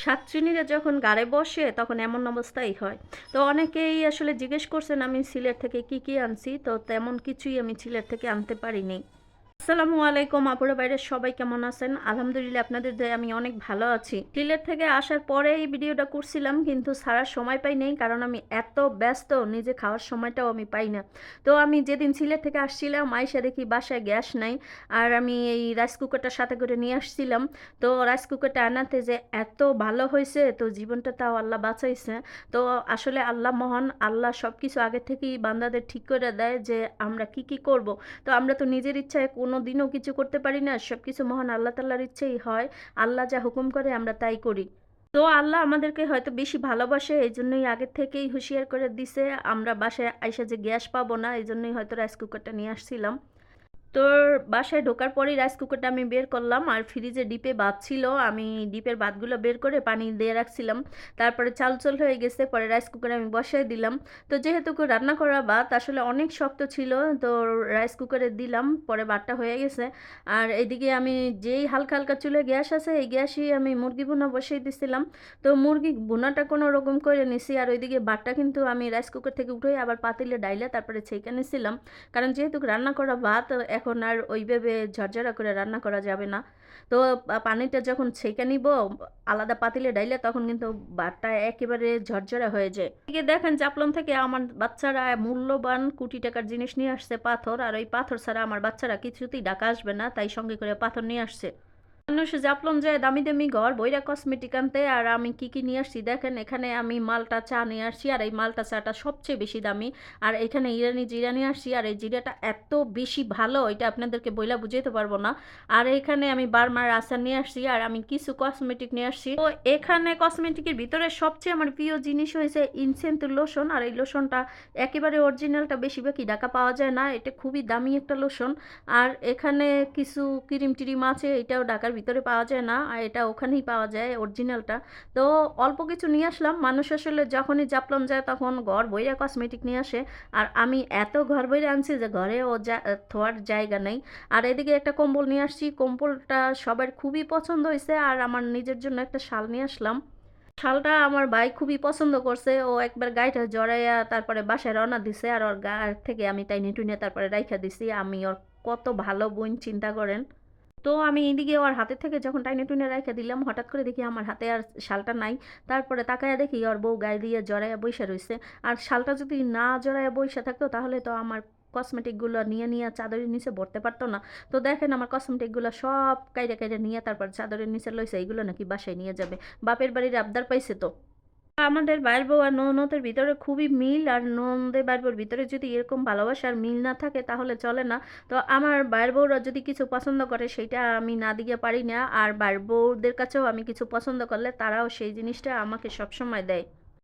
শাকচুনিরা যখন গাড়ে বসে, তখন এমন অবস্থাই হয়। তো অনেকেই আসলে জিজ্ঞেস করছেন, আমি সিলেট থেকে কি কি আনছি? তো তেমন কিছুই আমি সিলেট থেকে আনতে পারিনি। আসসালামু আলাইকুম, আপুরা বাইরে সবাই কেমন আছেন? আলহামদুলিল্লাহ, আপনাদের দয়ে আমি অনেক ভালো আছি। সিলেট থেকে আসার পরে এই ভিডিওটা করছিলাম, কিন্তু সারার সময় পাই নেই, কারণ আমি এত ব্যস্ত, নিজে খাওয়ার সময়টাও আমি পাই না। তো আমি যেদিন সিলেট থেকে আসছিলাম, আইসা দেখি বাসায় গ্যাস নাই, আর আমি এই রাইস কুকারটা সাথে করে নিয়ে আসছিলাম। তো রাইস কুকারটা আনাতে যে এত ভালো হয়েছে, তো জীবনটা তাও আল্লাহ বাঁচাইছে। তো আসলে আল্লাহ মহান, আল্লাহ সব কিছু আগে থেকেই বান্দাদের ঠিক করে দেয় যে আমরা কি কি করব। তো আমরা তো নিজের ইচ্ছায় কোনো দিনও কিছু করতে পারি না সব কিছু মহান আল্লাহ তাল্লার ইচ্ছেই হয়, আল্লাহ যা হুকুম করে আমরা তাই করি। তো আল্লাহ আমাদেরকে হয়তো বেশি ভালোবাসে এই জন্যই আগের থেকেই হুঁশিয়ার করে দিছে, আমরা বাসায় আইসা যে গ্যাস পাবো না এই জন্যই হয়তো রাইস কুকারটা নিয়ে আসছিলাম। তোর বাসায় ঢোকার পরেই রাইস কুকারটা আমি বের করলাম আর ফ্রিজে ডিপে ভাত ছিল। আমি ডিপের ভাতগুলো বের করে পানি দিয়ে রাখছিলাম। তারপরে চাল চল হয়ে গেছে, পরে রাইস কুকারে আমি বসাই দিলাম। তো যেহেতু রান্না করা ভাত, আসলে অনেক শক্ত ছিল, তো রাইস কুকারে দিলাম, পরে ভাতটা হয়ে গেছে। আর এদিকে আমি যেই হালকা হালকা চুলে গ্যাস আছে, এই গ্যাসই আমি মুরগি ভুনা বসিয়ে দিছিলাম। তো মুরগি ভুনাটা কোনো রকম করে নিছি, আর ওইদিকে ভাতটা কিন্তু আমি রাইস কুকার থেকে উঠে আবার পাতিলে ডাইলে তারপরে ছেঁকে নিছিলাম। কারণ যেহেতু রান্না করা ভাত এখন আর ওইভাবে ঝরঝরা করে রান্না করা যাবে না। তো পানিটা যখন ছেঁকে নিব, আলাদা পাতিলে ডাইলে তখন কিন্তু ভাতটা একেবারে ঝরঝরা হয়ে যায়। এদিকে দেখেন চাপলন থেকে আমার বাচ্চারা মূল্যবান কোটি টাকার জিনিস নিয়ে আসছে, পাথর। আর ওই পাথর ছাড়া আমার বাচ্চারা কিছুতেই ডাকা আসবে না, তাই সঙ্গে করে পাথর নিয়ে আসছে। মানুষ জাপলন যায় দামি দামি ঘর, বইরা কসমেটিক আনতে, আর আমি কি কি নিয়ে আসছি দেখেন, এখানে আমি মালটা চা নিয়ে আসছি, আর এই মালটা চাটা সবচেয়ে বেশি দামি। আর এখানে ইরানি জিরা নিয়ে আসছি, আর এই জিরাটা এত বেশি ভালো, এটা আপনাদেরকে বইলা বুঝাইতে পারব না। আর এখানে আমি বারমার আচার নিয়ে আসছি, আর আমি কিছু কসমেটিক নিয়ে আসছি। তো এখানে কসমেটিকের ভিতরে সবচেয়ে আমার প্রিয় জিনিস হয়েছে ইনসেন্ট লোশন আর এই লোশনটা একেবারে অরিজিনালটা বেশিরভাগই ঢাকা পাওয়া যায় না, এটা খুবই দামি একটা লোশন আর এখানে কিছু ক্রিম টিরিম আছে, এটাও ঢাকার ভিতরে পাওয়া যায় না, আর এটা ওখানেই পাওয়া যায় অরিজিনালটা তো অল্প কিছু নিয়ে আসলাম। মানুষ আসলে যখনই জাপলাম যায় তখন ঘর বইরা কসমেটিক নিয়ে আসে। আর আমি এত ঘর বইরে আনছি যে ঘরে ও থোয়ার জায়গা নেই। আর এদিকে একটা কম্বল নিয়ে আসছি। কম্বলটা সবার খুবই পছন্দ হয়েছে আর আমার নিজের জন্য একটা শাল নিয়ে আসলাম। শালটা আমার ভাই খুবই পছন্দ করছে। ও একবার গাইটা জড়াইয়া তারপরে বাসায় রওনা দিছে, আর ওর গা থেকে আমি তাই নিটুনিয়া তারপরে রাইখা দিছি। আমি ওর কত ভালো বোন, চিন্তা করেন। তো আমি এদিকে ওর হাতের থেকে যখন টাইনে টুনে রেখে দিলাম, হঠাৎ করে দেখি আমার হাতে আর শালটা নাই। তারপরে তাকায় দেখি ওর বউ গায়ে দিয়ে জড়াইয়া বৈশা রয়েছে আর শালটা যদি না জড়াইয়া বৈশা থাকতো, তাহলে তো আমার কসমেটিকগুলো নিয়ে নিয়ে চাদরের নিচে ভরতে পারতো না। তো দেখেন আমার কসমেটিকগুলো সব কাইরে কাইরে নিয়ে তারপর চাদরের নিচে লইছে, এইগুলো নাকি বাসায় নিয়ে যাবে। বাপের বাড়ির আবদার পাইছে তো। আমাদের বাইর বউ আর ননদের ভিতরে খুবই মিল আর ননদের বাইর বউর ভিতরে যদি এরকম ভালোবাসার মিল না থাকে তাহলে চলে না। তো আমার বাইর বউরা যদি কিছু পছন্দ করে সেটা আমি না দিতে পারি না। আর বাইর বউদের কাছেও আমি কিছু পছন্দ করলে তারাও সেই জিনিসটা আমাকে সবসময় দেয়।